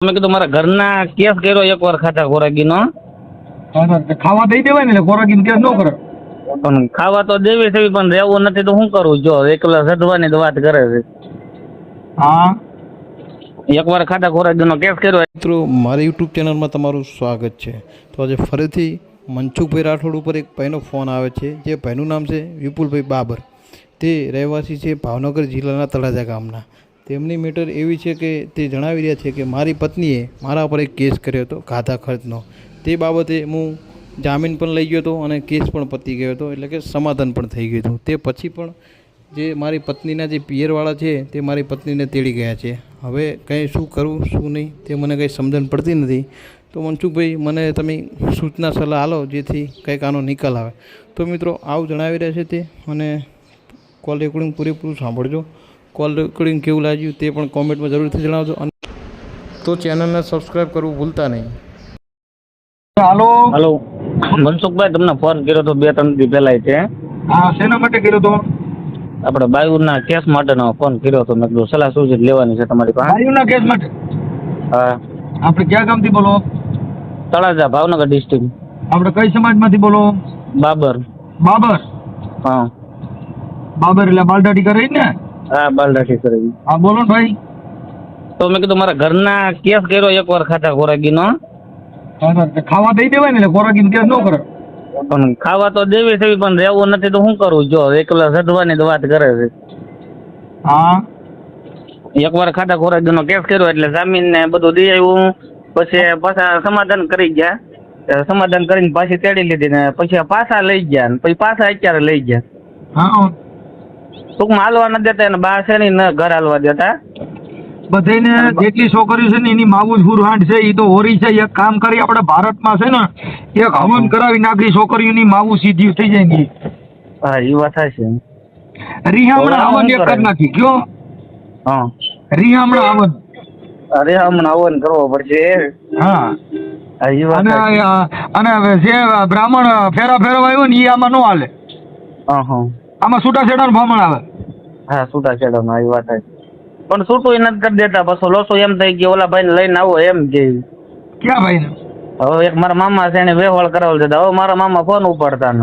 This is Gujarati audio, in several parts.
મેં કીધું મારા ઘરના કેસ કર્યો એકવાર ખાતા ખોરાકીનો. ખાવા દઈ દેવાય ને એટલે ખોરાકી કેસ ન કરે. પણ ખાવા તો દેવી છે પણ રહેવું નથી તો શું કરું જો એકલા સધવાની તો વાત કરે છે. હા. એકવાર ખાતા ખોરાકીનો કેસ કર્યો. મિત્રો મારી યુટ્યુબ ચેનલમાં તમારું સ્વાગત છે. તો આજે ફરીથી મનસુખભાઈ રાઠોડ ઉપર એક ભાઈનો ફોન આવે છે જે ભાઈનું નામ છે વિપુલભાઈ બાબર. તે રહેવાસી છે ભાવનગર જિલ્લાના તળાજા ગામના. તેમની મેટર એવી છે કે તે જણાવી રહ્યા છે કે મારી પત્નીએ મારા પર એક કેસ કર્યો હતો ખાધા ખર્ચનો. તે બાબતે હું જામીન પણ લઈ ગયો હતો અને કેસ પણ પતી ગયો હતો, એટલે કે સમાધાન પણ થઈ ગયું હતું. તે પછી પણ જે મારી પત્નીના જે પિયરવાળા છે, તે મારી પત્નીને તેડી ગયા છે. હવે કંઈ શું કરવું, શું નહીં, તે મને કંઈ સમજણ પડતી નથી. તો મનસુખભાઈ, મને તમે સૂચના સલાહ આલો, જેથી કંઈક આનો નિકાલ આવે. તો મિત્રો, આવું જણાવી રહ્યા છે તે, અને કોલ રેકોર્ડિંગ પૂરેપૂરું સાંભળજો. કોલ રેકોર્ડિંગ કેવું લાગ્યું તે પણ કોમેન્ટમાં જરૂરથી જણાવજો. અને તો ચેનલને સબસ્ક્રાઈબ કરવું ભૂલતા નહીં. હાલો. હલો. મનસુખભાઈ તમને ફોન કર્યો તો બે ત્રણ દી પહેલા છે હા શેના માટે કર્યો તો? આપણે બાયુના કેસ માટેનો ફોન કર્યો હતો. મેં કીધું સલાહ સૂચિત લેવાની છે તમારી પાસે. બાયુના કેસ માટે? હા. આપણે ક્યાં ગામથી બોલો? તળાજા ભાવનગર ડિસ્ટ્રિક્ટ આપણે કઈ સમાજમાંથી બોલો? બાબર. બાબર? હા. બાબર એટલે બાલદાટી કરે ને? હા બાલરાઠી કરી હા બોલો ભાઈ. તો મેં કીધું મારા ઘરના કેસ કર્યો એકવાર ખાતા ખોરાકીનો હા, ખાવા દઈ દેવાય ને એટલે ખોરાકી કેસ ન કરે. પણ ખાવા તો દેવી છે પણ રહેવું નથી તો શું કરું? જો એકલા સઢવાની તો વાત કરે છે. હા. એકવાર ખાતા ખોરાકીનો કેસ કર્યો એટલે જામીન ને બધું દઈ આવ્યું. પછી પાછા સમાધાન કરી ગયા. સમાધાન કરીને પાછી તેડી લીધી ને પછી પાછા લઈ ગયા પછી પાછા અત્યારે લઈ ગયા. હા. ટૂંકમાં હાલવા નથી દેતા અને બા છે ને ન ઘર હાલવા દેતા. બધાને જેટલી છોકરીઓ છે ને એની માવું હુરહાંડ છે એ તો હોરી છે એક કામ કરી આપણે ભારતમાં છે ને એક હવન કરાવી નાખી છોકરીઓની માવું સીધી થઈ જાય ને હા એ વાત છે રિહામણા હવન એક કરી નાખી કયો? હા. રિહામણા હવન. અરે હમણાં હવન કરવો પડશે. હા. અને અને જે બ્રાહ્મણ ફેરા ફેરવા આવ્યો ને એ આમાં ન હાલે. હા હા. આમાં છૂટાછેડાનું ભમણ આવે હા છૂટા છેડા એ વાત. પણ છૂટું નથી કરી દેતા પછી લોસો એમ થઈ ગયો ઓલા ભાઈને લઈને આવો એમ કે. ક્યાં ભાઈ ને હવે એક મારા મામા છે એને વેહોળ કરાવેલ છે હવે મારા મામા ફોન ઉપાડતા ન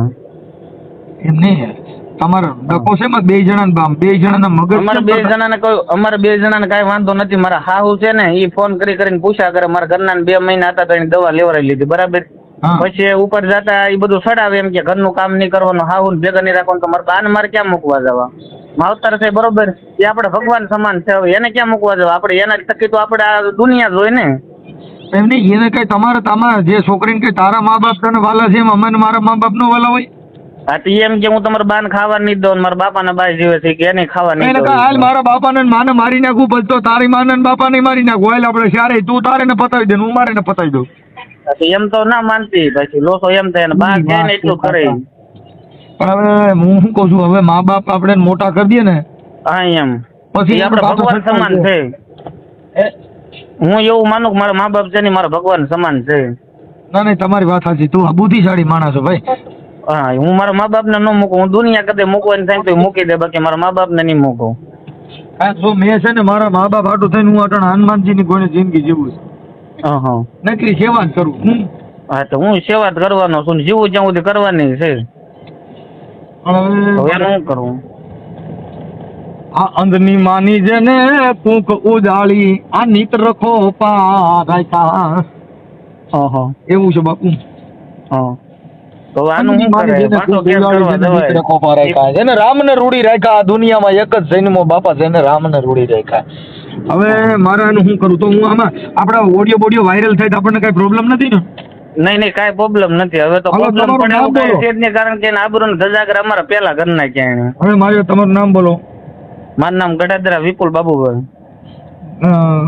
એમ નહીં તમારે ડકો છે બે જણા બે જણાના મગજ અમારે બે જણા જણાને કહ્યું અમારે બે જણાને કઈ વાંધો નથી. મારા હાહુ છે ને એ ફોન કરી કરીને પૂછ્યા કરે મારા ઘરના બે મહિના હતા તો એની દવા લેવડાવી લીધી બરાબર. પછી ઉપર જતા એ બધું સડાવે એમ કે ઘરનું કામ નહીં કરવાનું હાહુ ને ભેગા નહીં રાખવાનું. તો મારે બાન મારે ક્યાં મૂકવા જવા? માવતર છે બરોબર. એ આપણે ભગવાન સમાન છે. હવે એને ક્યાં મૂકવા જવા? આપણે એના થકી તો આપણે આ દુનિયા જોઈ ને. એમ નહીં એને કઈ તમારે તમારા જે છોકરીને કઈ તારા મા બાપ તને વાલા છે એમ અમને મારા મા બાપ નો વાલા હોય? હા તો એમ કે હું તમારા બાને ખાવા નહીં દઉં મારા બાપાને બાઈ જીવે છે કે એને ખાવા નહીં એને હાલ મારા બાપાને ને માને મારી નાખું બધો તારી માને ને બાપાને મારી નાખું. હાલ આપણે સારે તું તારે ને પતાવી દે હું મારે ને પતાવી દઉં. એમ તો ના માનતી પછી લોકો એમ થાય ને બા કહે ને એટલું કરે પણ હવે હું શું કહું છું હવે મા બાપ આપણે મોટા કરી દઈએ ને હા એમ. પછી આપણે ભગવાન સમાન છે. હું એવું માનું કે મારા મા બાપ છે ને મારા ભગવાન સમાન છે. ના નહીં તમારી વાત સાચી. તું બુદ્ધિશાળી માણસ છો ભાઈ. હા હું મારા મા બાપને ન મૂકું. હું દુનિયા કદે મૂકવાની થાય તો મૂકી દે બાકી મારા મા બાપને નહીં મૂકું. હા જો મેં છે ને મારા મા બાપ હાટું થઈને હું અટણ હનુમાનજીની કોઈને જિંદગી જીવું છું. નકરી સેવા કરું. હું? હા તો હું સેવા જ કરવાનો છું જીવું જ્યાં સુધી કરવાની છે. હવે શું કરવું આ અંધની માની જેને કૂક ઉજાળી આ નીત રખો પારાયકા હા હા એવું છે બાપુ. હા. તો આનું શું કરે? પાછો કૂક કરવા જેને નીત જવાય રખો પારાયકા જેને રામને રૂડી રાખ્યા આ દુનિયામાં એક જ જન્મો બાપા જેને રામને રૂડી રાખ્યા. હવે મારે આનું શું કરું તો હું આમાં આપણા ઓડિયો બોડિયો વાયરલ થાય તો આપણને કઈ પ્રોબ્લેમ નથી ને? નહીં નહીં કાંઈ પ્રોબ્લેમ નથી. હવે તો પ્રોબ્લેમ પડે કારણ કે અમારા મારે તમારું નામ બોલો. મારું નામ ગઢાદરા વિપુલ બાબુભાઈ.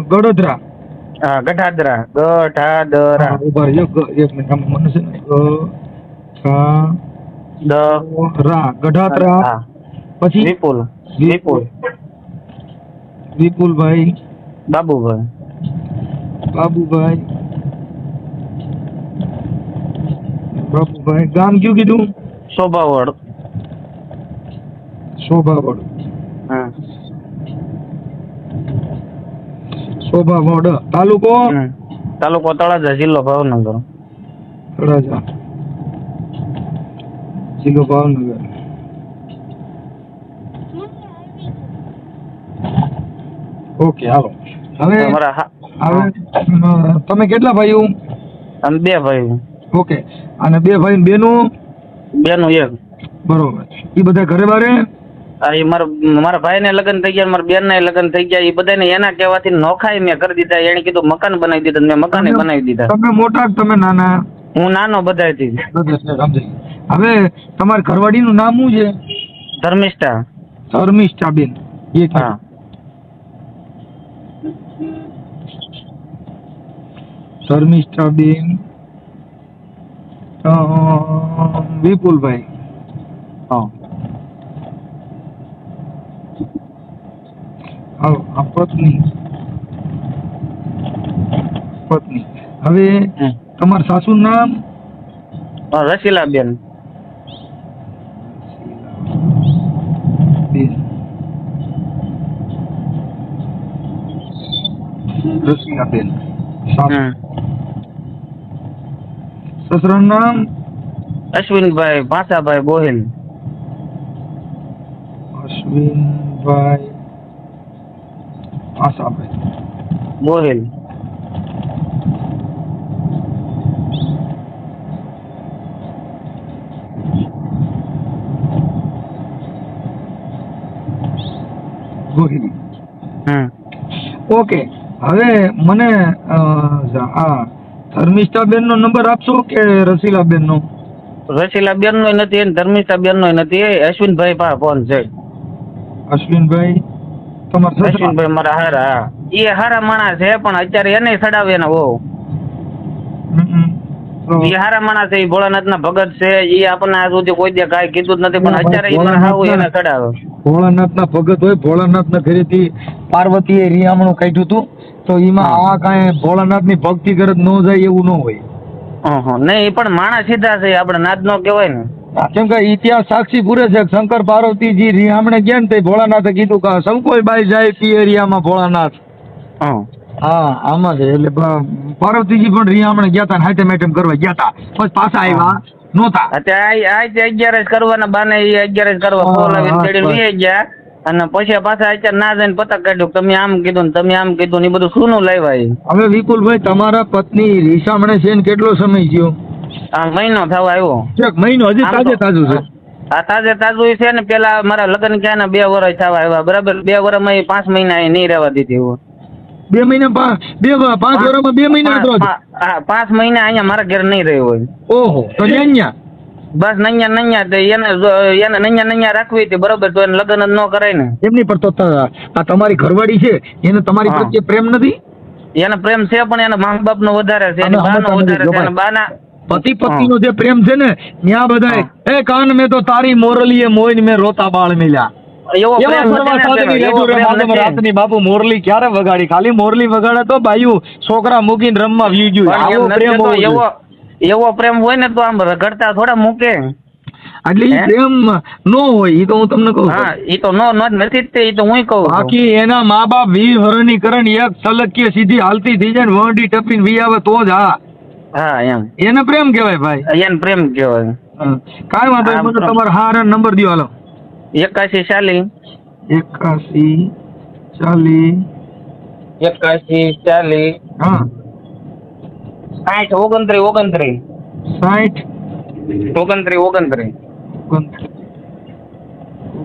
ગડોદરા હા ગઢાદરા ગઢાદરા. ઊભા એક મિનિટ મને છે ને ગ- કા- દ. રા ગઢાત્રા પછી વિપુલ વિપુલ. વિપુલભાઈ. બાબુભાઈ. બાબુભાઈ. બાબુભાઈ ગામ કયું કીધું? શોભાવડ. શોભાવડ. હા. શોભા તાલુકો? તાલુકો તળાજા જિલ્લો ભાવનગર. તળાજા. જિલ્લો ભાવનગર ઓકે હાલો. હવે હવે તમે કેટલા ભાઈઓ? અને બે ભાઈ ઓકે. અને બે ભાઈ ને બેનું? બેનું એક. બરોબર. એ બધા ઘરે બારે? એ મારા મારા ભાઈ ને લગ્ન થઈ ગયા મારા બેન ને લગ્ન થઈ ગયા. એ બધાને એના કહેવાથી નોખાઈ મેં કરી દીધા. એને કીધું મકાન બનાવી દીધા મેં મકાન બનાવી દીધા. તમે મોટા તમે નાના? હું નાનો બધાથી. હવે તમારા ઘરવાળીનું નામ શું છે? ધર્મિષ્ઠા. શર્મિષ્ઠાબેન એક હા. શર્મિષ્ઠાબેન બેન. વિપુલભાઈ. હા. પત્ની. પત્ની. હવે. તમારા સાસુનું નામ? રસીલા રસીલાબેન. બેન રસીલાબેન સાસુ હમ. સસરાનું નામ અશ્વિનભાઈ ભાષાભાઈ ગોહિલ અશ્વિનભાઈ ગોહિલ ગોહિલ હમ ઓકે. હવે મને આ ધર્મિષ્ઠાબેન નો નંબર આપશો કે રસીલાબેન નો રસીલાબેન નો નથી અને ધર્મિષ્ઠાબેન નો નથી અશ્વિનભાઈ પા ફોન છે. અશ્વિનભાઈ તમારા અશ્વિનભાઈ મારા હારા એ હારા માણસ છે પણ અત્યારે એને સડાવે ને બહુ. હારા માણસ છે ભોળાનાથ ના ભગત છે એ આપણને આજ સુધી કોઈ દે કાંઈ કીધું જ નથી પણ અત્યારે એને સડાવે. ભોળાનાથ ના ભગત હોય ભોળાનાથ ના ઘરેથી પાર્વતી એ રિયામણું કાઢ્યું હતું તો એમાં આ કાંઈ ભોળાનાથની ભક્તિ તો ન જાય એવું ન હોય હં, હં. નહીં એ પણ માણસ સીધા છે આપણે નાદ નો કહેવાય ને કેમ કે ઇતિહાસ સાક્ષી પૂરે છે શંકર પાર્વતીજી રિયામણે ગયા ને તે ભોળાનાથે કીધું કે સંકોઈ બાઈ જાય પિયરિયામાં ભોળાનાથ હં. હા આમાં છે એટલે પાર્વતીજી પણ રિયામણે ગયા હતા હાટે આઈટમ કરવા ગયા હતા પછી પાછા આવ્યા નહોતા. અત્યારે આ તે કરવાના બાને એ જ કરવા. બોલાવીને હા, તેડીને ગયા. અને પછી પાછા અત્યારે ના જઈને પતંગ કાઢ્યું. તમે આમ કીધું ને તમે આમ કીધું ને એ બધું શું લાવ્યા એ હવે વિપુલભાઈ તમારા પત્ની રીસામણે છે ને કેટલો સમય થયો? આ મહિનો થવા આવ્યો. ચેક મહિનો હજી તાજે તાજું છે. આ તાજે તાજું છે ને પેલા મારા લગ્ન ક્યાં ને બે વર્ષ થવા આવ્યા. બરાબર? બે વર્ષમાં પાંચ મહિના એ નહીં રહેવા દીધી હું બે મહિના બે પાંચ વર્ષમાં બે મહિના હા, પાંચ મહિના અહીંયા મારા ઘેર નહીં રહ્યો હોય. ઓહો તો ન્યા બસ નૈયા નૈયા તો એને એને નૈયા નૈયા રાખવી હતી બરોબર તો એને લગ્ન જ ન કરાય ને. એમની પર તો આ તમારી ઘરવાળી છે એને તમારી. પ્રત્યે પ્રેમ નથી? એને પ્રેમ છે પણ એના મા બાપ નો વધારે છે એની બા નો વધારે છે ભાઈ. બા બાના પતિ પત્ની નો જે પ્રેમ છે ને ત્યાં બધા એ કાન મેં તો તારી મોરલીએ મોઈને મેં રોતા બાળ મેલ્યા. રાતની બાપુ મોરલી ક્યારે વગાડી? ખાલી મોરલી વગાડે તો બાયું છોકરા મૂકીને રમવા વી ગયું પ્રેમ. એવો એવો પ્રેમ હોય ને તો આમ રગડતા થોડા મૂકે. એટલે ઈ પ્રેમ નો હોય ઈ તો હું તમને કહું. હા એ તો નો નો નથી તે ઈ તો હું કહું. બાકી એના મા બાપ વી હરણી કરણ એક સલકીએ સીધી હાલતી થઈ જાય ને વંડી ટપીને વી આવે તો જ હા. હા એમ. એને પ્રેમ કહેવાય ભાઈ. એને પ્રેમ કહેવાય. કાઈ વાંધો નહીં તમારો હાર નંબર દો હાલો. એકાશી ચાલી એકાસી ચાલી એકાશી ચાલી હા. સાઠ ઓગણત્રીસ ઓગણત્રીસ. સાઠ. ઓગણત્રીસ ઓગણત્રીસ.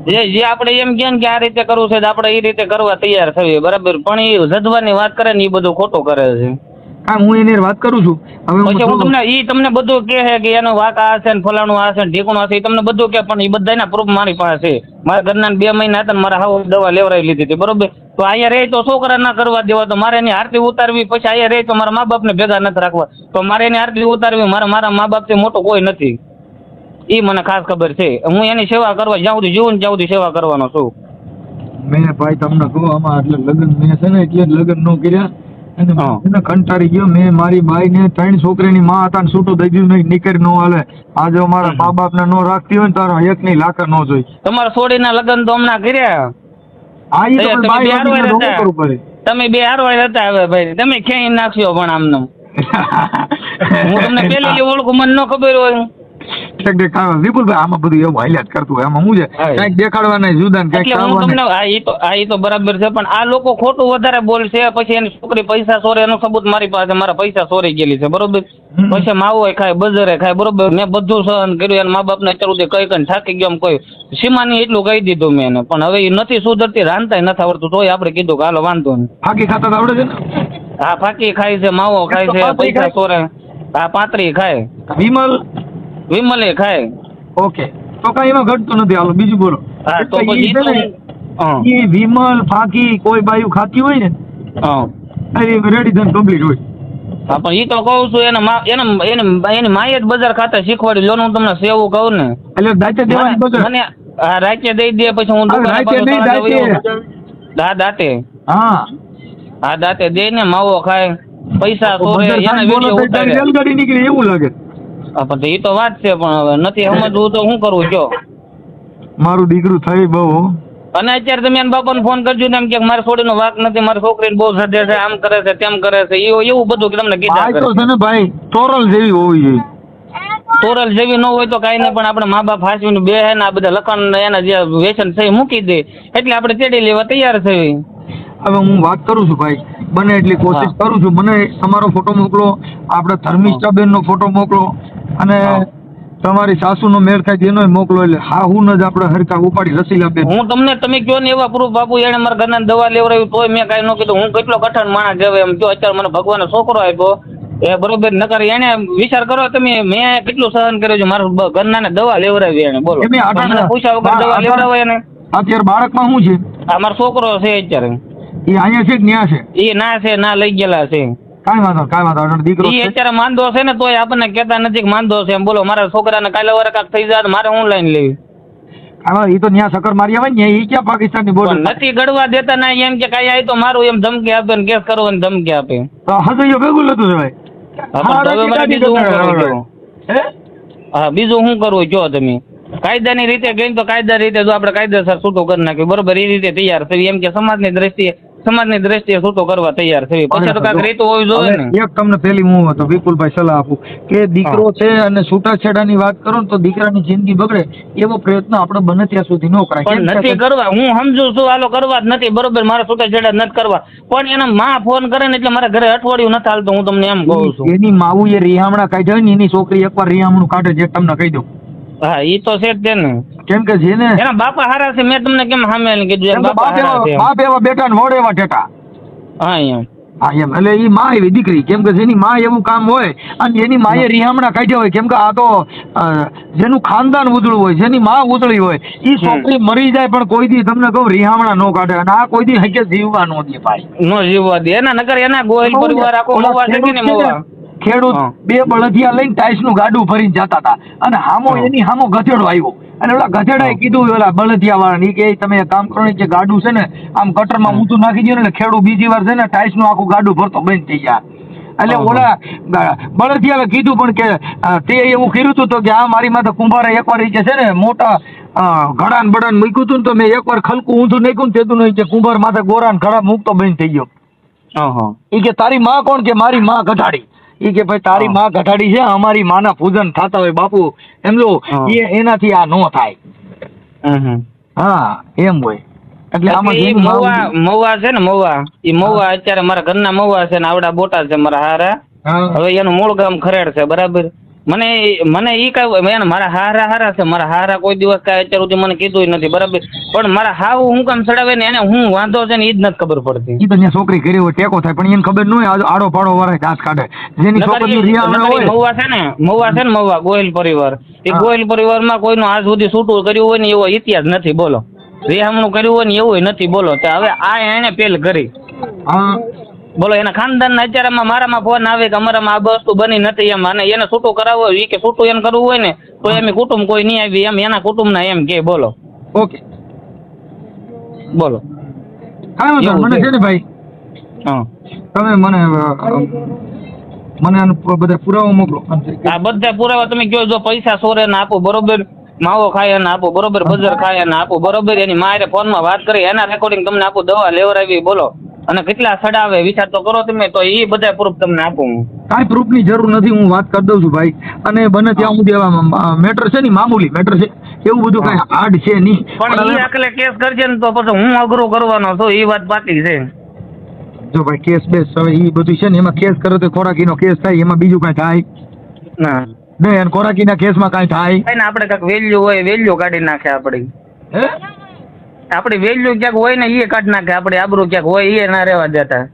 જે જે આપણે એમ કે કે આ રીતે કરવું છે આપણે એ રીતે કરવા તૈયાર થઈએ બરાબર? પણ એ જજવાની વાત કરે ને એ બધું ખોટું કરે છે. કાંઈ હું એને વાત કરું છું. હવે હું હું તમને ઈ તમને બધું કહે છે કે એનો વાક આ છે ને ફલાણું આ છે ને ઢીકણું આ છે તમને બધું કહે પણ એ બધાના પ્રૂફ મારી પાસે છે. મારા ઘરના ને બે મહિના હતા ને મારા હાવ દવા લેવડાવી લીધી હતી બરોબર? તો અહીંયા રહે તો છોકરા ના કરવા દેવા તો મારે એની આરતી ઉતારવી પછી અહીંયા રહે તો મારા મા બાપને ભેગા નથી રાખવા. તો મારે એની આરતી ઉતારવી મારા મારા મા બાપથી મોટો કોઈ નથી. ઈ મને ખાસ ખબર છે. હું એની સેવા કરવા જ્યાં સુધી જીવન ત્યાં સુધી સેવા કરવાનો છું. મેં ભાઈ તમને કહું આમાં એટલે લગ્ન મેં છે ને એટલે લગ્ન ન કર્યા. હા. કંટાળી ગયો. મેં મારી બાઈ ને ત્રણ છોકરીની માં હતા છૂટું દઈ દીધું નીકળી નો હાલે. આજે મારા મા બાપ ને નો રાખતી હોય ને તારો એક ની લાકર નો જોઈ. તમારા સોડી ના લગ્ન તો હમણાં કર્યા? તમે બે હારવાય હતા હવે ભાઈ? તમે ક્યાંય નાખ્યો પણ આમનો? હું તમને પેલી ઓળખું મને ન ખબર હોય. ઠીક દેખાડવા વિપુલભાઈ આમાં બધું એવું હાલ્યા જ કરતું હોય. આમાં શું છે? કંઈક દેખાડવાના જુદા ને કંઈક તમને આ ઈ તો આ ઈ તો બરાબર છે પણ આ લોકો ખોટું વધારે બોલશે પછી એની છોકરી પૈસા સોરે એનો સબૂત મારી પાસે મારા પૈસા સોરી ગયેલી છે બરોબર? પછી માવો ખાય બજારે ખાય બરોબર? મેં બધું સહન કર્યું એના મા બાપને અત્યાર સુધી કઈ કઈ થાકી ગયો કોઈ સીમાની એટલું કહી દીધું મેં એને. પણ હવે એ નથી સુધરતી રાંધતા નથી આવડતું તોય આપણે કીધું કે હાલો વાંધો નહીં. ફાકી ખાતા આવડે છે ને? હા ફાકી ખાય છે માવો ખાય છે પૈસા? સોરે હા પાતરી ખાય. વિમલ? વિમલે ખાય. ઓકે. તો કઈ એમાં ઘટતું નથી. હાલો બીજું બોલો. હા તો પછી ઈ વિમલ ફાકી કોઈ બાયુ ખાતી હોય ને હા. એ રેડી થઈને કમ્પ્લીટ હોય. હા પણ એ તો કહું છું એને એને એને એની માએ જ બજાર ખાતા શીખવાડી લો હું તમને સેવું કહું ને. એટલે દાંતે દેવાની બજાર? મને હા રાતે દઈ દે પછી હું દુકાન પર દા દાંતે. હા દાંતે. હા. દાંતે દે ને માવો ખાય. પૈસા તો એને વિડિયો ઉતારે. નીકળી એવું લાગે. પણ એ તો વાત છે પણ હવે નથી સમજવું તો શું કરવું જો. મારું દીકરું થઈ બહુ. અને અત્યારે તમે એના બાપાને ફોન કરજો ને એમ કે મારી છોડીનો વાક નથી મારી છોકરીને બહુ સદે છે આમ કરે છે તેમ કરે છે. એવું એવું બધું કે તમને કીધા કરે તો છે ને ભાઈ તોરલ જેવી હોવી જોઈએ. તોરલ જેવી ન હોય તો કાંઈ નહીં પણ આપણે મા બાપ હાસવીને બે હે ને આ બધા લખણ એના જે વ્યસન છે મૂકી દે. એટલે આપણે તેડી લેવા તૈયાર થઈ હવે હું વાત કરું છું ભાઈ બને એટલી કોશિશ કરું છું. મને તમારો ફોટો મોકલો આપણા ધર્મિષ્ઠાબેન નો ફોટો મોકલો. અને તમારી સાસુ નો મેળ થાય એનો મોકલો એટલે હા હું જ આપણે હરકા ઉપાડી રસીલાબેન હું તમને તમે કયો ને એવા પ્રૂફ બાપુ એને મારા ઘરના દવા લેવડાવી તોય મેં કાંઈ ન કીધું. હું કેટલો કઠણ માણસ કહેવાય એમ. જો અત્યારે મને ભગવાને છોકરો આપ્યો એ બરોબર નકર એને વિચાર કરો તમે મેં કેટલું સહન કર્યું છે? મારા ઘરના દવા લેવડાવી એને બોલો. પૂછા પૂછ્યા વગર દવા લેવડાવે એને. અત્યારે બાળકમાં શું છે? આ મારો છોકરો છે અત્યારે. એ અહીંયા છે કે ન્યા છે? એ ના છે ના લઈ ગયેલા છે. કાંઈ વાંધો કાંઈ વાંધો. દીકરો એ અત્યારે માંદો છે ને તોય આપણને કહેતા નથી કે માંદો છે. એમ બોલો મારા છોકરાને કાલે વારે કાક થઈ જાય મારે હું લઈને લેવી. કાંઈ ઈ તો ન્યા સકર મારી આવે ને ઈ ક્યાં પાકિસ્તાનની બોર્ડર નથી ગડવા દેતા ના એમ કે કાંઈ આય તો મારું એમ ધમકી આપે ને કેસ કરો ને ધમકી આપે. હસૈયો ભેગું લતું છે ભાઈ? હા, બીજું શું કરવું જો તમે. કાયદાની રીતે ગઈ તો કાયદા રીતે જો આપણે કાયદેસર છૂટો કરી નાખ્યું. બરોબર એ રીતે તૈયાર થયું. એમ કે સમાજની દ્રષ્ટિએ સમાજની દ્રષ્ટિએ છૂટો કરવા તૈયાર થવી. પછી તો કાંઈક રીતો હોવી જોઈએ ને. એક તમને પેલી હું તો વિપુલભાઈ સલાહ આપું. કે દીકરો છે અને છૂટાછેડાની વાત કરો ને તો દીકરાની જિંદગી બગડે એવો પ્રયત્ન આપણે બને ત્યાં સુધી ન કરાય. પણ નથી કરવા. હું સમજુ છું હાલો કરવા જ નથી. બરોબર મારે છૂટાછેડા નથી કરવા. પણ એના માં ફોન કરે ને એટલે મારા ઘરે અઠવાડિયું નથી હાલતું હું તમને એમ કહું છું. એની માવું એ રિહામણા કાઢ્યા હોય ને એની છોકરી એકવાર રિહામણું કાઢે જે તમને કહી દઉં. હા એ તો છે જ ને કેમ કે જેને એના બાપા હારા છે મેં તમને કેમ સામે કીધું બાપા હારા છે બાપ એવા બેટા ને મોડે એવા ટેટા હા એમ. હા એમ. એટલે એ માં એવી દીકરી કેમ કે જેની માં એવું કામ હોય અને એની માએ રિહામણા કાઢ્યા હોય કેમ કે આ તો જેનું ખાનદાન ઉજળું હોય જેની માં ઉજળી હોય એ છોકરી મરી જાય પણ કોઈ દી તમને કહું રિહામણા ન કાઢે અને આ કોઈ દી હકે જીવવા નો દે ભાઈ. નો જીવવા દે. એના નકર એના ગોયલ પરિવાર આખો ઓલા છે કે ને મવા? ખેડૂત બે બળદિયા લઈને ટાઈસનું ગાડું ભરીને જતા હતા. અને હામો એની હામો ગધેડો આવ્યો. અને ઓલા ગધેડાએ કીધું ઓલા બળદિયા વાળા કે તમે કામ કરો જે ગાડું છે ને આમ કટરમાં ઊંધું નાખી દો ને એટલે ખેડૂત બીજી વાર છે ને ટાઈસનું આખું ગાડું ભરતો બંધ થઈ જાય એટલે ઓલા બળદિયાએ કીધું પણ કે તે એવું કર્યું હતું તો કે આ મારી માથે કુંભારે એકવાર કે છે ને મોટા ઘડાન બડાન મૂક્યું હતું ને તો મેં એકવાર ખલકું ઊંધું નાખ્યું ને તેતું નહીં કે કુંભાર માથે ગોરાન ઘડા મૂકતો બંધ થઈ ગયો. ઈ કે તારી માં કોણ કે મારી માં ગધાડી? ઈ કે ભાઈ તારી માં ઘટાડી છે અમારી માના પૂજન થતા હોય બાપુ. એમ લો એ એનાથી આ નો થાય. હા એમ હોય. એટલે આમાં મવા મવા છે ને મવા એ મવા અત્યારે મારા ઘરના મવા છે ને આવડા બોટાદ છે મારા હારા. હવે એનું મૂળ ગામ ખરેડ છે બરાબર? મને મને ઈ કઈ એને મારા હારા હારા છે મારા હારા કોઈ દિવસ કાંઈ અત્યાર સુધી મને કીધું નથી બરાબર? પણ મારા હાવ હું કામ ચડાવે ને એને હું વાંધો છે ને ઈ જ નથી ખબર પડતી. ઈ તો છોકરી કરી હોય ટેકો થાય પણ એને ખબર ન હોય આડો પાડો વારે ઘાસ કાઢે. જેની છોકરી મવા છે ને મહુવા છે ને મહુવા ગોયલ પરિવાર. એ હા. ગોયલ પરિવારમાં કોઈનું આજ સુધી છૂટું કર્યું હોય ને એવો ઇતિહાસ નથી બોલો. રેહામણું કર્યું હોય ને એવું નથી બોલો. તો હવે આ એને પેલ કરી. હા. બોલો એના ખાનદાન અત્યારે આમાં મારામાં ફોન આવે કે અમારામાં આ વસ્તુ બની નથી એમ. અને એને છૂટું કરાવવું હોય કે છૂટું એને કરવું હોય ને તો એમ કુટુંબ કોઈ નહીં આવી એમ એના કુટુંબના એમ કે બોલો. ઓકે. બોલો. મને છે. ને ભાઈ હા. તમે મને મને બધા પુરાવો મોકલો. આ બધા પુરાવા તમે કહો જો પૈસા સોરે ને આપો બરોબર માવો ખાય ને આપો બરોબર બજાર ખાય અને આપો બરોબર એની મારે ફોનમાં વાત કરી એના રેકોર્ડિંગ તમને આપો દવા લેવડાવી બોલો. અને કેટલા સડાવે વિચાર તો કરો તમે તો એ બધા પ્રૂફ તમને આપું હું. કાંઈ પ્રૂફની જરૂર નથી હું વાત કરી દઉં છું ભાઈ. અને બને ત્યાં સુધી મેટર છે ને મામૂલી મેટર છે. એવું બધું કાંઈ હાર્ડ છે નહીં. પણ એ કેસ કરજે ને તો પછી હું અઘરો કરવાનો છું એ વાત બાકી છે. જો ભાઈ કેસ બેસ હવે એ બધું છે ને એમાં કેસ કરે તો ખોરાકીનો કેસ થાય એમાં બીજું કાંઈ થાય? ના. નહીં ખોરાકીના કેસમાં કાંઈ થાય? આપણે કાંઈક વેલ્યુ હોય વેલ્યુ કાઢી નાખે આપણી. હે? આપણી વેલ્યુ ક્યાંક હોય ને એ કાઢ નાખે. આપણી આબરૂ ક્યાંક હોય એ ના રહેવા દેતા.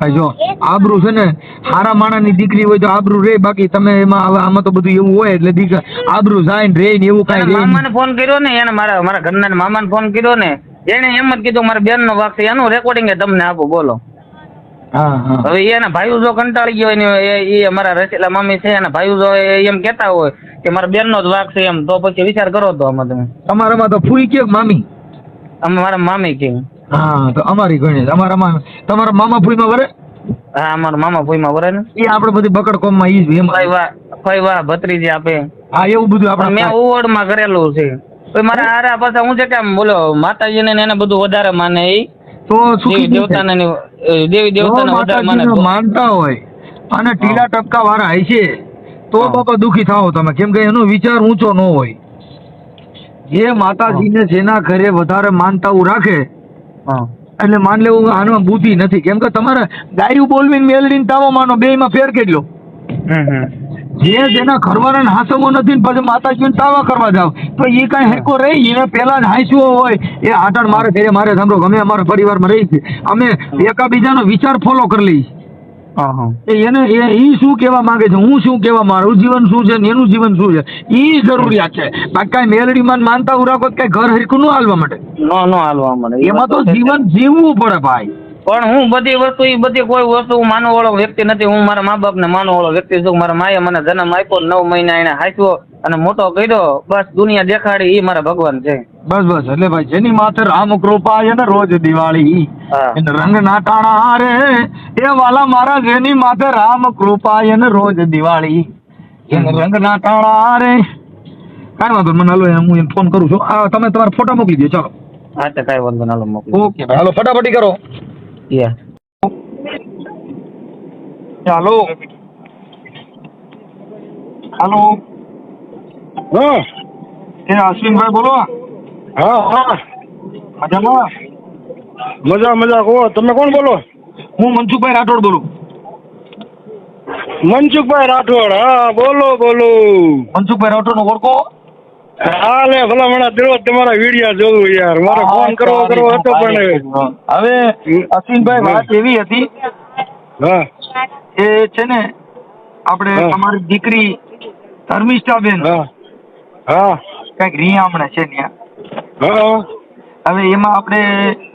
ભાઈ જો આબરૂ છે ને હારા માણાની દીકરી હોય તો આબરૂ રે બાકી તમે એમાં હવે આમાં તો બધું એવું હોય એટલે દીક આબરૂ જાય ને રે ને એવું કાંઈ મામાને ફોન કર્યો ને એને મારા મારા ઘરના મામાને ફોન કર્યો ને એને એમ જ કીધું મારા બેન નો વાક છે એનું રેકોર્ડિંગ તમને આપું બોલો. હવે એના ભાઈઓ જો કંટાળી ગયો હોય ને એ અમારા રસીલા મામી છે એના ભાઈઓ જો એમ કહેતા હોય કે મારા બેનનો જ વાક છે એમ. તો પછી વિચાર કરો તો આમાં તમે. તમારામાં તો ફૂઈ કે મામી? અમે મારા મામી કે હા તો અમારી ગણી અમારામાં તમારા મામા ફૂઈમાં વરે? હા અમારા મામા ભૂઈમાં વરે ને. એ આપણે બધી બકડ કોમમાં ઈ જ એમ વાહ ભત્રીજી આપે. હા એવું બધું પણ આપણે મેં ઓવડમાં કરેલું છે. તો મારા આરા પાછા હું છે કે આમ બોલો માતાજીને ને એને બધું વધારે માને એ તો સુખી દેવી દેવતાને દેવી દેવતાને વધારે માને માનતા હોય અને ટીલા ટપકા વાળા હોય છે તો. બાપા દુખી થાઓ તમે. કેમ કે એનો વિચાર ઊંચો ન હોય. જે માતાજીને જેના ઘરે વધારે માનતાઓ રાખે એટલે માન લેવું આમાં બુદ્ધિ નથી. કેમ કે તમારે ગાયું બોલવીને મેલડીને તાવો માનો બેયમાં ફેર કેટલો? જે જેના ઘરવાળાને હાસવો નથી ને પછી માતાજીને તાવા કરવા જાવ તો એ કાંઈ હેકો રહી? એને પેલા જ હાંસવો હોય. એ આટણ મારે ઘરે મારે સાંભળો ગમે અમારા પરિવારમાં રહી છે. અમે એકાબીજાનો વિચાર ફોલો કરી લઈએ એને એ શું કહેવા માંગે છે? હું શું કહેવા મારું જીવન શું છે એનું જીવન શું છે? એ જરૂરિયાત છે. બાકી કાંઈ મેલડીમાં માનતા ઉરાકો કાંઈ ઘર હરખું ન હાલવા માટે નો નો હાલવા માટે એમાં તો જીવન જીવવું પડે ભાઈ. પણ હું બધી વસ્તુ એ બધી કોઈ વસ્તુ હું માનવા વાળો વ્યક્તિ નથી. હું મારા મા બાપને માનો વાળો વ્યક્તિ છું. મારા માએ મને જન્મ આપ્યો નવ મહિના એને હાચ્યો અને મોટો કર્યો બસ દુનિયા દેખાડી એ મારા ભગવાન છે. બસ બસ એટલે ભાઈ જેની માથે રામ કૃપા છે ને રોજ દિવાળી રંગ નાટાણા રે એ વાલા મારા જેની માથે રામ કૃપા છે ને રોજ દિવાળી એને રંગ નાટાણા રે કાંઈ વાંધો મને હાલો હું એને ફોન કરું છું. આ તમે તમારા ફોટા મોકલી દો ચાલો. હા તો કાંઈ વાંધો ના મોકલી ઓકે ભાઈ હાલો ફટાફટી કરો. યા. હાલો. હાલો. હા. એ અશ્વિનભાઈ બોલો. હા હા. મજામાં? મજા મજા. કહો તમે કોણ બોલો? હું મનસુખભાઈ રાઠોડ બોલું. મનસુખભાઈ રાઠોડ. હા બોલો બોલો. મનસુખભાઈ રાઠોડ ઓળખો? હા લે ભલા મણા દેવો તમારા વિડિયા જોવું યાર. મારો ફોન કરવો કરવો હતો પણ હવે અશ્વિનભાઈ વાત એવી હતી હા. એ છે ને આપણે. તમારી દીકરી ધર્મિષ્ઠાબેન હા. હા. કંઈક હમણાં છે ત્યાં હા. હવે એમાં આપણે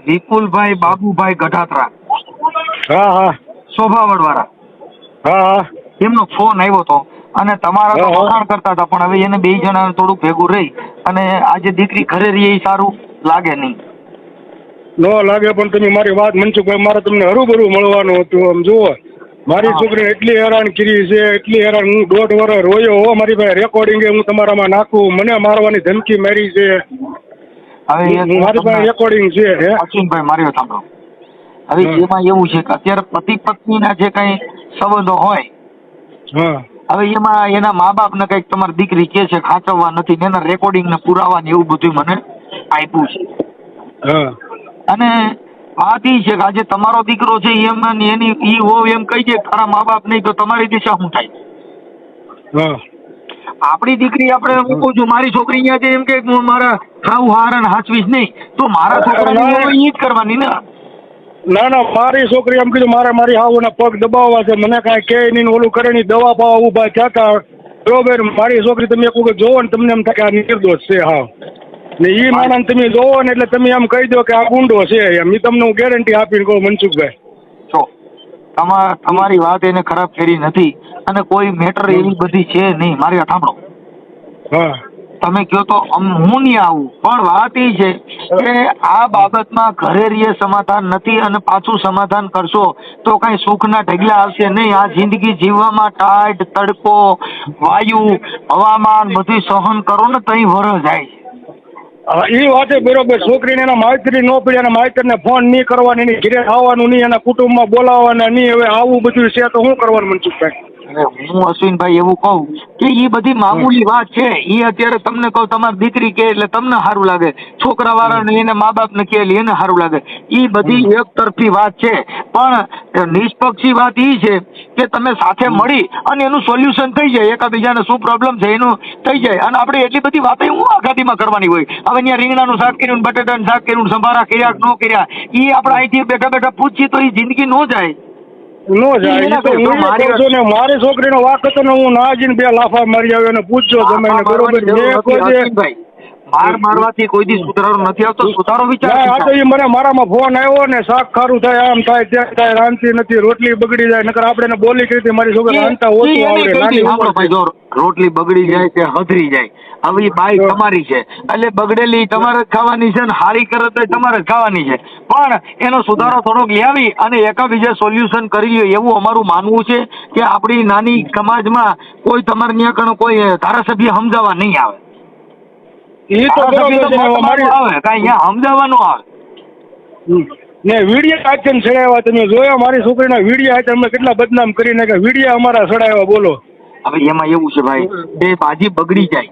વિપુલભાઈ બાબુભાઈ ગઢાત્રા. હા હા. શોભાવડ વાળા હા હા. એમનો ફોન આવ્યો હતો અને તમારા તો વખાણ કરતા હતા પણ હવે એને બે જણા થોડું ભેગું રહી. અને આજે દીકરી ઘરે રહી એ સારું લાગે નહીં. ન લાગે પણ તમે મારી વાત મનસુખભાઈ મારે તમને હરુભરું મળવાનું હતું આમ જુઓ. મારી છોકરી એટલી હેરાન કરી છે એટલી હેરાન હું દોઢ વર્ષ રોયો હો મારી પાસે રેકોર્ડિંગ હું તમારામાં નાખું મને મારવાની ધમકી મારી છે. હવે મારી પાસે રેકોર્ડિંગ છે હે? અશ્વિનભાઈ મારી વાત સાંભળો. હવે એમાં એવું છે કે અત્યારે પતિ પત્નીના જે કઈ સંબંધો હોય હવે એમાં એના મા બાપને કંઈક તમારી દીકરી કે છે ખાંચવવા નથી. એના રેકોર્ડિંગ ને પુરાવા ને એવું બધું મને આપ્યું છે. હા. અને વાત ઈ છે કે આજે તમારો દીકરો છે એમ ને એની ઈ હોવ એમ કહી દે તારા મા બાપ નહીં તો તમારી દિશા શું થાય? આપણી દીકરી આપણે હું કહું છું મારી છોકરી અહીંયા છે એમ કે મારા ખાવું હાર અને હાચવીશ નહીં તો મારા છોકરાની હોવ ઈ જ કરવાની ને. ના ના મારી છોકરી એમ કીધું મારે મારી હાવના પગ દબાવવા છે મને કાંઈ કે નહીં ઓલું કરે નહીં દવા પાવા ઊભા થયા હતા બરોબર મારી છોકરી તમે એક વખત જોવો ને તમને એમ થાય કે આ નિર્દોષ છે હા. ને એ માણસ તમે જોવો ને એટલે તમે એમ કહી દો કે આ ગુંડો છે એમ. એ તમને હું ગેરંટી આપીને કહું મનસુખભાઈ. તમા તમારી વાત એને ખરાબ કરી નથી અને કોઈ મેટર એવી બધી છે નહીં. મારી વાત સાંભળો. હા. તમે કહો તો હું નહીં આવું પણ વાત એ છે કે આ બાબતમાં ઘરે રીએ સમાધાન નથી અને પાછું સમાધાન કરશો તો કઈ સુખના ઢગલા આવશે નહીં. આ જિંદગી જીવવામાં ટાઢ તડકો વાયુ હવામાન બધું સહન કરો ને તઈ વર જાય છે. હા એ વાત બરોબર. છોકરીને એના માહિતી ન પડી એના માહિતરને ફોન નહીં કરવાની એની ઘરે આવવાનું નહીં એના કુટુંબમાં બોલાવવાના નહીં. હવે આવું બધું છે તો શું કરવાનું મનસુખભાઈ? હું અશ્વિનભાઈ એવું કહું કે એ બધી મામૂલી વાત છે. એ અત્યારે તમને કહું તમારી દીકરી કે એટલે તમને સારું લાગે. છોકરા વાળાને એને મા બાપ ને કે એને સારું લાગે. એ બધી એક તરફી વાત છે. પણ નિષ્પક્ષી વાત એ છે કે તમે સાથે મળી અને એનું સોલ્યુશન થઈ જાય એકાબીજાને શું પ્રોબ્લેમ છે એનું થઈ જાય. અને આપણે એટલી બધી વાતો હું આઘાતીમાં કરવાની હોય. હવે અહીંયા રીંગણાનું શાક કર્યું બટેટાનું શાક કર્યું સંભારા કર્યા ન કર્યા એ આપણે અહીંથી બેઠા બેઠા પૂછીએ તો એ જિંદગી ન જાય. નો જાય. મારી છોકરીનો વાક હતો ને હું ના જઈને બે લાફા મારી આવ્યો અને પૂછજો તમે બરોબર માર મારવાથી કોઈ દી સુધારો નથી આવતો? સુધારો વિચાર આ તો મને મારામાં ફોન આવ્યો ને શાક ખારું થાય આમ થાય ત્યાં થાય રાંધતી નથી રોટલી બગડી જાય નકર આપણે બોલી કરી મારી છોકરી રાંધતા ઓછું આવડે નાની ભાઈ, જો રોટલી બગડી જાય કે હધરી જાય હવે બાઈ તમારી છે. એટલે બગડેલી તમારે ખાવાની છે ને હારી કરે તો તમારે જ ખાવાની છે. પણ એનો સુધારો થોડોક લાવી અને એકાબીજા સોલ્યુશન કરી લ્યો. એવું અમારું માનવું છે કે આપણી નાની સમાજમાં કોઈ તમારે ત્યાં કોઈ ધારાસભ્ય સમજાવવા નહીં આવે. ઈ તો ધારાસભ્ય બરોબર તો છે ને, મારવા મારી આવે કાંઈ અહીંયા સમજાવવાનું આવે. ને વીડિયો આચન ચડાવ્યા? તમે જોયા મારી છોકરીના વીડિયો આચન અમે કેટલા બદનામ કરી નાખ્યા વીડિયો અમારા ચડાવ્યા બોલો. હવે એમાં એવું છે ભાઈ બે ભાજી બગડી જાય.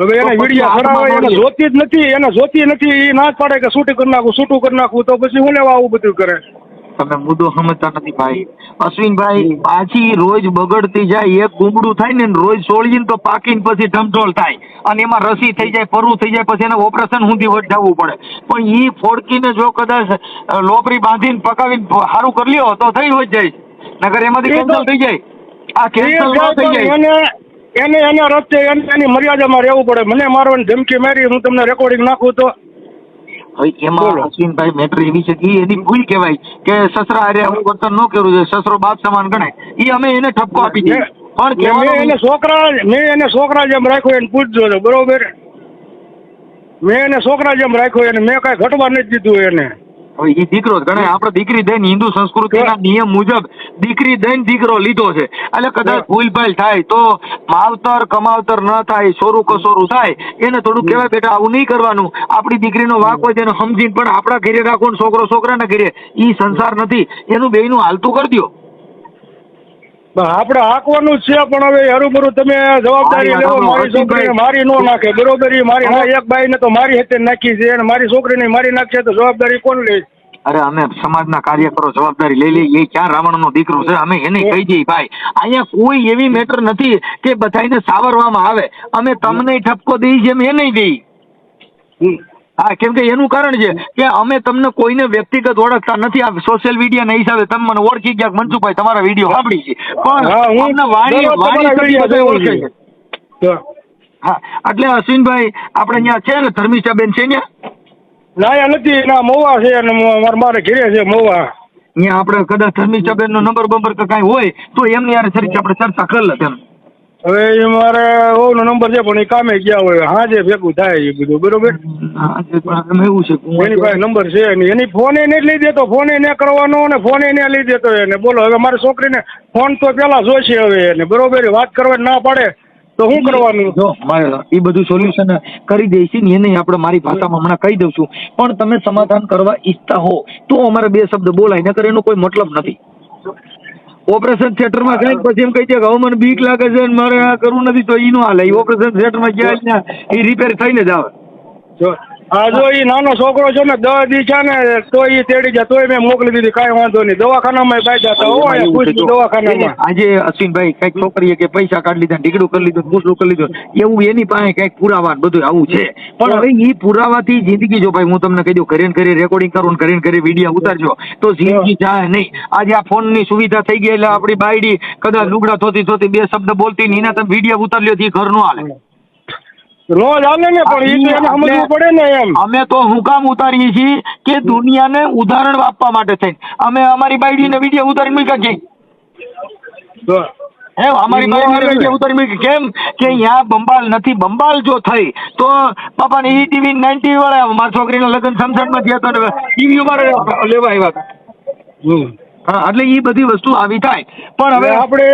હવે એને વીડિયો ચડાવે એને જોતી જ નથી એને જોતી નથી એ ના પાડે કે શૂટિંગ કરી નાખું શૂટું કરી નાખું તો પછી હું લેવા આવું બધું કરે? તમે મુદ્દો સમજતા નથી ભાઈ. અશ્વિનભાઈ પાછી રોજ બગડતી જાય એક ગુમડું થાય ને રોજ સોળીને તો પાકીને પછી ઢમઢોળ થાય. અને એમાં રસી થઈ જાય પરવું થઈ જાય પછી એને ઓપરેશન સુધી વટાવવું પડે. પણ ઈ ફોડકીને જો કદાચ લોપરી બાંધીને પકાવીને સારું કરી લ્યો તો થઈ હોય જાય. નગર એમાંથી કેન્સલ થઈ જાય. આ એ કેન્સલ ન થઈ જાય. એને એને રસ્તે એને એની મર્યાદામાં રહેવું પડે. મને મારવાની ધમકી મારી હું તમને રેકોર્ડિંગ નાખું તો હવે એમાં. અશ્વિનભાઈ મેટર એવી છે કે એની ભૂલ કહેવાય કે સસરા હારે અમુક વર્તન ન કર્યું છે. સસરો બાપ સમાન ગણાય. એ અમે એને ઠપકો આપી દઈએ પણ મેં એને છોકરા મેં એને છોકરા જેમ રાખ્યો એને પૂછજો તો બરોબર? મેં એને છોકરા જેમ રાખ્યો એને. મેં કાંઈ ઘટવા નથી દીધું એને. ઈ દીકરો જ ગણાય. આપણે દીકરી દઈને હિન્દુ સંસ્કૃતિના નિયમ મુજબ દીકરી દઈને દીકરો લીધો છે. એટલે કદાચ ભૂલભાલ થાય તો માવતર કમાવતર ન થાય સોરું કસોરું થાય એને થોડું કહેવાય બેટા આવું નહીં કરવાનું. આપણી દીકરીનો વાક હોય તેને સમજીને પણ આપણા ઘેરે રાખો છોકરો છોકરાના ઘેરે. ઈ સંસાર નથી. એનું બેયનું હાલતું કરી દ્યો. બસ આપણે હાંકવાનું છે પણ હવે હરુભરું તમે જવાબદારી લેવો મારી છોકરીને મારી નો નાખે બરોબર? મારી હા એક બાઈને તો મારી હેતે નાખી છે અને મારી છોકરીને મારી નાખશે તો જવાબદારી કોણ લે? અરે અમે સમાજના કાર્યકરો જવાબદારી લઈ લઈએ એ ક્યાં રાવણનો દીકરો છે? અમે એને કહી દઈએ ભાઈ અહીંયા કોઈ એવી મેટર નથી કે બધાને સાવરવામાં આવે. અમે તમને ઠપકો દઈ છે એમ એને દઈ. હા કેમ કે એનું કારણ છે કે અમે તમને કોઈને વ્યક્તિગત ઓળખતા નથી. આ સોશિયલ મીડિયાના હિસાબે તમે મને ઓળખી ગયા મનસુખભાઈ તમારા વીડિયો સાંભળી છે. પણ હા, હું વાણી વાણી ઓળખે છે. હા. એટલે અશ્વિનભાઈ આપણે અહીંયા છે ને ધર્મિષ્ઠાબેન છે ને લાયા નથી ના મોવા છે અને મારે મારે ઘરે છે મોવા. અહીંયા આપણે કદાચ ધર્મિષ્ઠાબેન નો નંબર બંબર કઈ કાંઈ હોય તો એમની યાર સરી આપણે ચર્ચા કરી લે તેમ હવે એ મારે ઓનો નંબર છે પણ એ કામે ગયા હોય હાજે ભેગું થાય એ બધું બરોબર? હા, જે પણ એવું છે એની પાસે નંબર છે એની ફોને નહીં લઈ દેતો ફોને ને કરવાનો અને ફોને ને લઈ દેતો એને. બોલો હવે મારી છોકરીને ફોન તો પેલા જોઈશે હવે એને બરોબર? વાત કરવા ના પાડે તો શું કરવાનું? જો મારે એ બધું સોલ્યુશન કરી દઈશ ને એને આપણે મારી ભાષામાં હમણાં કહી દઉં છું. પણ તમે સમાધાન કરવા ઈચ્છતા હો તો અમારે બે શબ્દ બોલાય નકર એનો કોઈ મતલબ નથી. ઓપરેશન થિયેટરમાં જાય પછી એમ કહી દે કે મને બીક લાગે છે મારે આ કરવું નથી, તો ઈ નો હાલે. ઓપરેશન થિયેટરમાં ગયા એ રિપેર થઈને જ આવે. જો જો એ નાનો છોકરો છે ને દવા દી છે ને તો એ તેડી જાય તોય મેં મોકલી દીધી કાંઈ વાંધો નહીં. દવાખાનામાં બાઈ જતા હો જો, દવાખાનામાં. આજે અશ્વિનભાઈ કંઈક છોકરીએ કે પૈસા કાઢી લીધા ટીકડું કરી લીધું પૂછડું કરી લીધું એવું એની પાસે કંઈક પુરાવા બધું આવું છે. પણ હવે ઈ પુરાવાથી જિંદગી જો ભાઈ હું તમને કહી દઉં કરીને કરી રેકોર્ડિંગ કરું ને કરીને કરી વીડિયો ઉતારજો તો જિંદગી જાય નહીં. આજે આ ફોનની સુવિધા થઈ ગઈ એટલે આપણી બાયડી કદાચ લુગડા ધોતી ધોતી બે શબ્દ બોલતી નહીં એના તમે વીડિયો ઉતાર લ્યો ઘર નો હાલે. ને પણ એ તો એને સમજવું પડે ને એમ. અમે તો હું કામ ઉતારીએ છીએ કે દુનિયાને ઉદાહરણ આપવા માટે થઈને. અમે અમારી બાયડીને વીડિયો ઉતારીને મૂક્યા હે અમારી ઉતારી મૂકી કેમ? કે અહીંયા બંબાલ નથી. બંબાલ જો થઈ તો પાપાને ઈ ટીવી નાઇન્ટી વાળા મારા છોકરીના લગ્ન સમસણમાં થયા હતા ટીવી અમારે લેવા આવ્યા હતા. હા એટલે એ બધી વસ્તુ આવી થાય. પણ હવે આપણે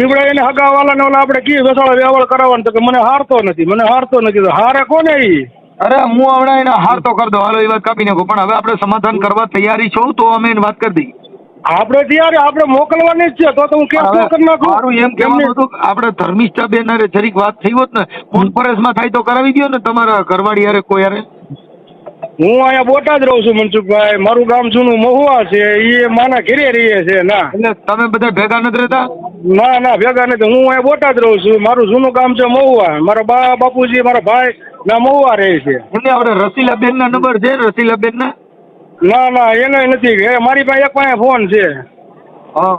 ઈવડે એને હગાવાલા ને ઓલા આપણે કી વેસાળા વ્યવહાર કરાવવાનું તો કે મને હારતો નથી મને હારતો નથી. તો હારે કોને ઈ? અરે હું હમણાં એને હાર તો કરી દો હાલો એ વાત કાપી નાખો. પણ હવે આપણે સમાધાન કરવા તૈયારી છો તો અમે એને વાત કરી દઈએ. આપણે ત્યારે આપણે મોકલવાની જ છે તો તો હું કેમ શું કરી નાખું? મારું એમ કહેવાનું હતું આપણે ધર્મિષ્ઠા બેન જરીક વાત થઈ હોત ને કોન્ફરન્સમાં થાય તો કરાવી દો ને તમારા ઘરવાળી યારે કોઈ હારે. હું અહીંયા બોટાદ રહું છું મનસુખભાઈ. મારું ગામ જૂનું મહુવા છે. એ માના ઘેરે રહીએ છે ના. એટલે તમે બધા ભેગા નથી રહેતા? ના ના ભેગા નથી. હું અહીંયા બોટાદ રહું છું. મારું જૂનું ગામ છે મહુવા. મારા બા બાપુજી મારા ભાઈ ના મહુવા રહે છે. એટલે આપણે રસીલાબેન ના નંબર છે રસીલાબેન ના ના ના એને નથી. મારી પાસે એક પાસે ફોન છે. હા.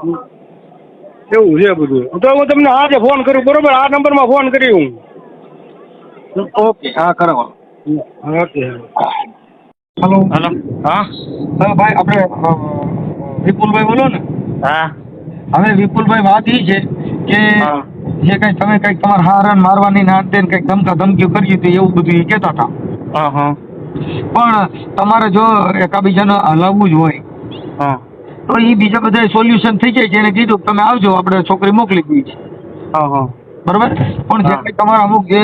એવું છે બધું. તો હું તમને આજે ફોન કરું બરોબર? આ નંબરમાં ફોન કરી હું. ઓકે હા કરો ઓકે. હલો. હેલો. હા? હા ભાઈ આપણે વિપુલભાઈ બોલો ને. હા. હવે વિપુલભાઈ વાત એ છે કે જે કઈ તમે કંઈક તમારા હારણ મારવાની ના દે કંઈક ધમકા ધમકીઓ કરી હતી એવું બધું એ કહેતા હતા. પણ તમારે જો એકાબીજાને હલાવવું જ હોય હા. તો એ બીજા બધા સોલ્યુશન થઈ જાય છે એને કીધું તમે આવજો આપણે છોકરી મોકલી દઈએ બરોબર? પણ જે કંઈ તમારા અમુક જે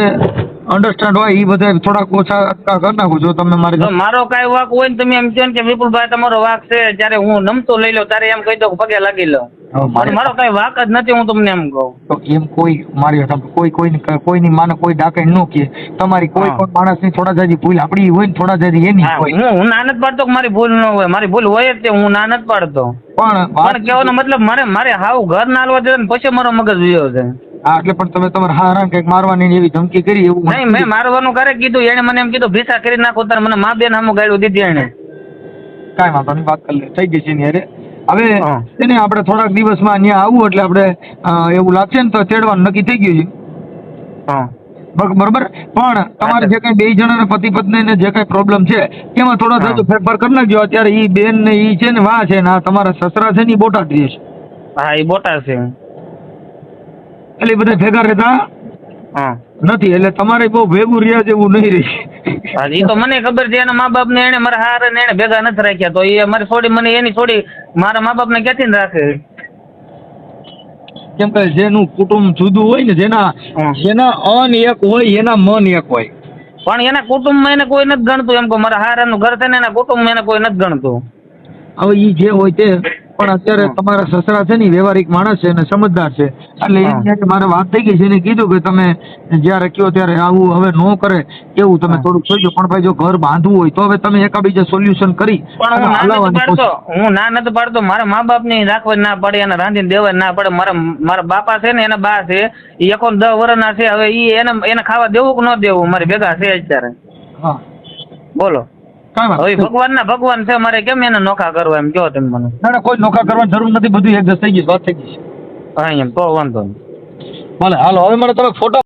અન્ડરસ્ટેન્ડ હોય એ બધા થોડાક ઓછા અટકા કરી નાખું જો તમે મારી મારો કાંઈ વાક હોય ને તમે એમ કહો ને કે વિપુલભાઈ તમારો વાક છે ત્યારે હું નમતો લઈ લઉં ત્યારે એમ કહી દો કે પગે લાગી લઉં મારે- કઈ વાક જ નથી હું તમને એમ કહું. તો એમ કોઈ મારી કોઈ કોઈ કોઈની કોઈની માને કોઈ ડાકે ન કે. તમારી કોઈ. પણ માણસની થોડા જાજી ભૂલ આપણી હોય ને થોડા જાજી એની હોય. હું ના નથી પાડતો કે મારી ભૂલ ન હોય. મારી ભૂલ હોય જ તે હું ના નથી પાડતો. પણ પણ કહેવાનો મતલબ મારે મારે હાવ ઘર ના હાલવા દે ને પછી મારો મગજ વિયો છે. હા એટલે પણ તમે તમારે હા હા કંઈક મારવાની એવી ધમકી કરી એવું નહીં મેં મારવાનું કરે કીધું એને મને એમ કીધું ભીસા કરી નાખો તાર મને મા બેન સામું ગાળ્યું દીધી એને કાંઈ વાંધો નહીં વાત કરી લે થઈ ગઈ છે ને અરે હવે એને આપણે થોડાક દિવસમાં અહીંયા આવવું એટલે આપણે એવું લાગશે ને તો તેડવાનું નક્કી થઈ ગયું છે. હા. બરોબર? પણ તમારે જે કઈ બે જણાને પતિ પત્ની ને જે કઈ પ્રોબ્લેમ છે એમાં થોડો થોડો થતો ફેરફાર કરી નાખજો. અત્યારે ઈ બેન ને ઈ છે ને વા છે ને આ તમારા સસરા છે ને ઈ બોટાદ રહે છે. હા એ બોટાદ છે. એટલે બધા ભેગા રહેતા નથી. એટલે તમારે બહુ ભેગું રહ્યા જેવું નહીં રહી. એ તો મને ખબર છે એના મા બાપ ને એને મારા હાર ને એને ભેગા નથી રાખ્યા. તો એ મારી છોડી મને એની છોડી મારા મા બાપ ને ક્યાંથી રાખે? કેમ કે જેનું કુટુંબ જુદું હોય ને જેના જેના અન એક હોય એના મન એક હોય. પણ એના કુટુંબમાં એને કોઈ નથી ગણતું. એમ કે મારા હારાનું ઘર છે ને એના કુટુંબમાં એને કોઈ નથી ગણતું. હવે એ જે હોય તે પણ અત્યારે તમારા સસરા છે ને વ્યવહારિક માણસ છે અને સમજદાર છે. એટલે હા. એમ કે મારે વાત થઈ ગઈ છે. એને કીધું કે તમે જ્યારે કયો ત્યારે આવું હવે નો કરે એવું તમે થોડુંક જોઈજો પણ ભાઈ જો ઘર બાંધવું હોય તો હવે તમે એકાબીજા સોલ્યુશન કરી પણ હું ના નથી પાડતો. મારા મા બાપ ને રાખવા ના પડે એને રાંધીને દેવા ના પડે. મારા મારા બાપા છે ને એના બા છે એ એકો દસ વર્ષના છે. હવે એ એને એને ખાવા દેવું કે ન દેવું? મારે ભેગા છે અત્યારે. હા. બોલો. હવે ભગવાન ના ભગવાન છે મારે કેમ એને નોખા કરવા એમ કહો તમે મને? ના ના કોઈ નોખા કરવાની જરૂર નથી બધું એક થઈ ગયું વાત થઈ ગઈ હા એમ તો વાંધો નહીં. ભલે હાલો હવે મને તમે ફોટો